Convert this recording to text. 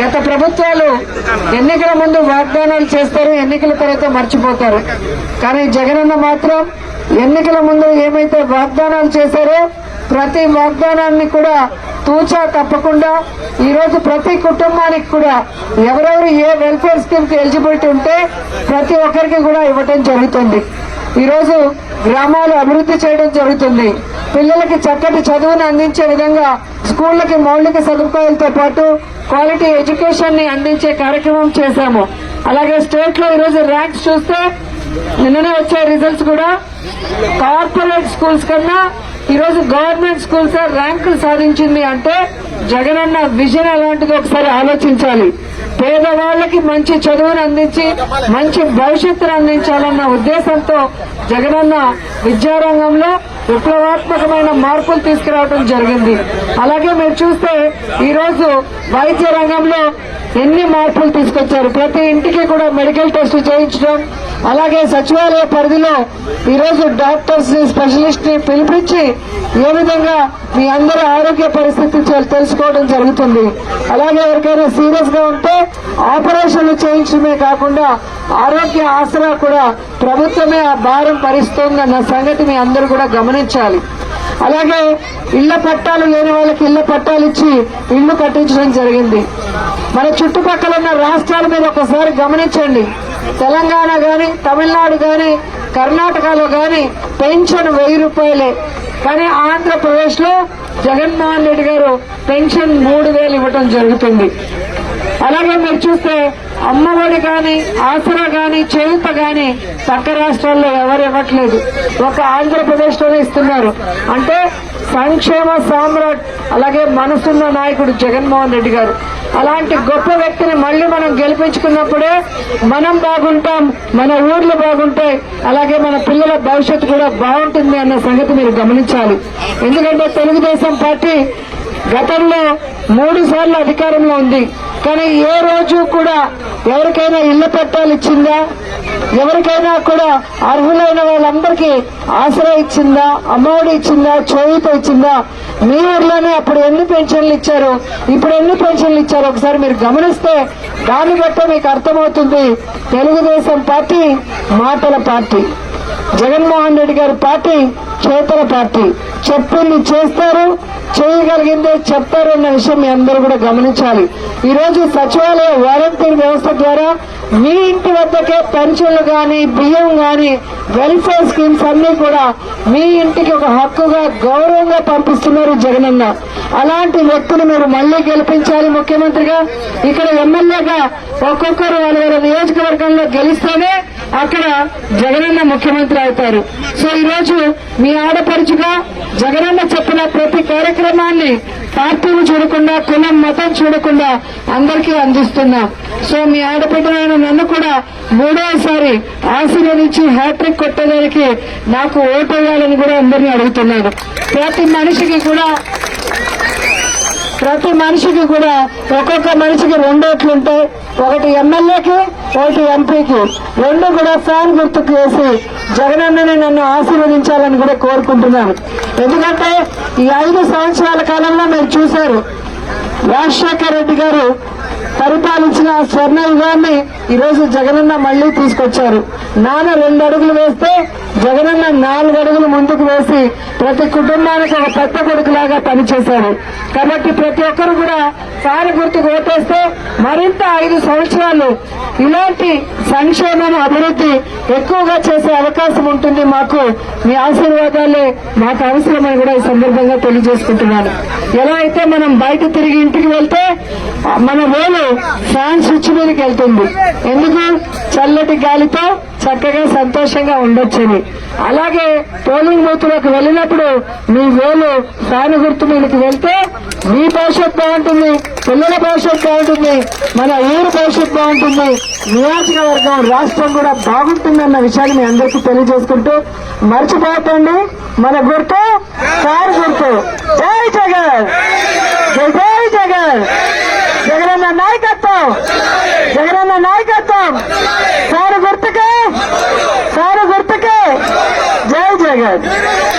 గత ప్రభుత్వాలు ఎన్నికల ముందు వాగ్దానాలు చేస్తారు ఎన్నికల తర్వాత మర్చిపోతారు. కానీ జగనన్న మాత్రం ఎన్నికల ముందు ఏమైతే వాగ్దానాలు చేశారో ప్రతి వాగ్దానాన్ని కూడా తూచా తప్పకుండా ఈరోజు ప్రతి కుటుంబానికి కూడా ఎవరెవరు ఏ వెల్ఫేర్ స్కీమ్కి ఎలిజిబిలిటీ ఉంటే ప్రతి ఒక్కరికి కూడా ఇవ్వటం జరుగుతుంది. ఈరోజు గ్రామాలు అభివృద్ధి చేయడం జరుగుతుంది. పిల్లలకి చక్కటి చదువును అందించే విధంగా స్కూళ్ళకి మౌలిక సదుపాయాలతో పాటు క్వాలిటీ ఎడ్యుకేషన్ని అందించే కార్యక్రమం చేశాము. అలాగే స్టేట్లో ఈరోజు ర్యాంక్స్ చూస్తే నిన్ననే వచ్చే రిజల్ట్స్ కూడా కార్పొరేట్ స్కూల్స్ కన్నా ఈరోజు గవర్నమెంట్ స్కూల్స్ ర్యాంకులు సాధించింది అంటే జగనన్న విజన్ అలాంటిది ఒకసారి ఆలోచించాలి. పేదవాళ్ళకి మంచి చదువును అందించి మంచి భవిష్యత్తును అందించాలన్న ఉద్దేశంతో జగనన్న విద్యారంగంలో విప్లవాత్మకమైన మార్పులు తీసుకురావడం జరిగింది. అలాగే మీరు చూస్తే ఈ రోజు వైద్య రంగంలో ఎన్ని మార్పులు తీసుకొచ్చారు? ప్రతి ఇంటికి కూడా మెడికల్ టెస్ట్ చేయించడం అలాగే సచివాలయ పరిధిలో ఈరోజు డాక్టర్స్ని స్పెషలిస్ట్ని పిలిపించి ఏ విధంగా మీ అందరి ఆరోగ్య పరిస్థితి తెలుసుకోవడం జరుగుతుంది. అలాగే ఎవరికైనా సీరియస్గా ఉంటే ఆపరేషన్లు చేయించడమే కాకుండా ఆరోగ్య ఆసరా కూడా ప్రభుత్వమే ఆ భారం భరిస్తోందన్న సంగతి మీ అందరూ కూడా గమనించాలి. అలాగే ఇళ్ళ పట్టాలు లేని వాళ్ళకి ఇళ్ళ పట్టాలు ఇచ్చి ఇళ్ళు కట్టించడం జరిగింది. మన చుట్టుపక్కల ఉన్న రాష్ట్రాల మీద ఒకసారి గమనించండి. తెలంగాణ కానీ తమిళనాడు కానీ కర్ణాటకలో కానీ పెన్షన్ వెయ్యి రూపాయలే. కానీ ఆంధ్రప్రదేశ్లో జగన్మోహన్ రెడ్డి గారు పెన్షన్ మూడు వేలు ఇవ్వటం జరుగుతుంది. అలాగే మీరు చూస్తే అమ్మఒడి కానీ ఆసరా కానీ చేయుత కానీ పక్క రాష్ట్రాల్లో ఎవరు ఇవ్వట్లేదు. ఒక ఆంధ్రప్రదేశ్లోనే ఇస్తున్నారు. అంటే సంక్షేమ సామ్రాట్ అలాగే మనసున్న నాయకుడు జగన్మోహన్ రెడ్డి గారు. అలాంటి గొప్ప వ్యక్తిని మళ్ళీ మనం గెలిపించుకున్నప్పుడే మనం బాగుంటాం మన ఊర్లు బాగుంటాయి అలాగే మన పిల్లల భవిష్యత్తు కూడా బాగుంటుంది అన్న సంగతి మీరు గమనించాలి. ఎందుకంటే తెలుగుదేశం పార్టీ గతంలో మూడు సార్లు అధికారంలో ఉంది. కానీ ఏ రోజు కూడా ఎవరికైనా ఇళ్ళ పట్టాలు ఇచ్చిందా? ఎవరికైనా కూడా అర్హులైన వాళ్ళందరికీ ఆసరా ఇచ్చిందా? అమ్మఒడి ఇచ్చిందా? చేయూత ఇచ్చిందా? మీ ఊర్లోనే అప్పుడు ఎన్ని పెన్షన్లు ఇచ్చారు? ఇప్పుడు ఎన్ని పెన్షన్లు ఇచ్చారు? ఒకసారి మీరు గమనిస్తే దాన్ని బట్టే మీకు అర్థమవుతుంది. తెలుగుదేశం పార్టీ మాటల పార్టీ. జగన్మోహన్ రెడ్డి గారి పార్టీ చేతల పార్టీ. చెప్పింది చేస్తారు చేయగలిగిందే చెప్తారు అన్న విషయం మీ అందరూ కూడా గమనించాలి. ఈ రోజు సచివాలయ వాలంటీర్ వ్యవస్థ ద్వారా మీ ఇంటి వద్దకే పెన్షన్లు కానీ బియ్యం కానీ వెల్ఫేర్ స్కీమ్స్ అన్ని కూడా మీ ఇంటికి ఒక హక్కుగా గౌరవంగా పంపిస్తున్నారు జగనన్న. అలాంటి వ్యక్తులు మీరు మళ్ళీ గెలిపించాలి ముఖ్యమంత్రిగా. ఇక్కడ ఎమ్మెల్యేగా ఒక్కొక్కరు వాళ్ళ వాళ్ళ నియోజకవర్గంలో గెలిస్తేనే అక్కడ జగనన్న ముఖ్యమంత్రి అవుతారు. సో ఈరోజు మీ ఆడపడుచుగా జగనన్న చెప్పిన ప్రతి కార్యక్రమాన్ని పార్టీలు చూడకుండా కులం మతం చూడకుండా అందరికీ అందిస్తున్నాం. సో మీ ఆడబిడ్డలైన నన్ను కూడా మూడోసారి ఆశీర్వదించి హ్యాట్రిక్ కొట్టడానికి నాకు ఓటు వేయాలని కూడా అందరినీ అడుగుతున్నాను. ప్రతి మనిషికి కూడా ప్రతి మనిషికి కూడా ఒక్కొక్క మనిషికి రెండు ఓట్లు ఉంటాయి. ఒకటి ఎమ్మెల్యేకి ఒకటి ఎంపీకి. రెండు కూడా ఫ్యాన్ గుర్తుకు వేసి జగనన్నని నన్ను ఆశీర్వదించాలని కూడా కోరుకుంటున్నాను. ఎందుకంటే ఈ ఐదు సంవత్సరాల కాలంలో మీరు చూశారు. రాజశేఖర్ రెడ్డి గారు పరిపాలించిన స్వర్ణ యుగాన్ని ఈరోజు జగనన్న మళ్ళీ తీసుకొచ్చారు. నాన్న రెండు అడుగులు వేస్తే జగనన్న నాలుగు అడుగులు ముందుకు వేసి ప్రతి కుటుంబానికి ఒక పెద్ద కొడుకులాగా పనిచేశారు కాబట్టి ప్రతి ఒక్కరు కూడా సారి గుర్తుకు ఓటేస్తే మరింత ఐదు సంవత్సరాలు ఇలాంటి సంక్షేమం అభివృద్ధి ఎక్కువగా చేసే అవకాశం ఉంటుంది మాకు. మీ ఆశీర్వాదాలే మాకు అవసరమని కూడా ఈ సందర్భంగా తెలియజేసుకుంటున్నాను. ఎలా అయితే మనం బయట తిరిగి ఇంటికి వెళ్తే మన వేలు ఫ్యాన్ స్విచ్ మీదకి వెళ్తుంది. ఎందుకు? చల్లటి గాలితో చక్కగా సంతోషంగా ఉండొచ్చని. అలాగే పోలింగ్ బూత్లోకి వెళ్ళినప్పుడు మీ వేలు ఫ్యాన్ గుర్తు మీదకి వెళ్తే మీ భవిష్యత్ బాగుంటుంది పిల్లల భవిష్యత్ బాగుంటుంది మన ఊరు భవిష్యత్ బాగుంటుంది నియోజకవర్గం రాష్ట్రం కూడా బాగుంటుందన్న విషయాన్ని మీ అందరికీ తెలియజేసుకుంటూ మర్చిపోకండి. మన గుర్తు కారు గుర్తు. జై జగన్! జై జై జగన్! జగనన్న నాయకత్వం జగనన్న నాయకత్వం సారు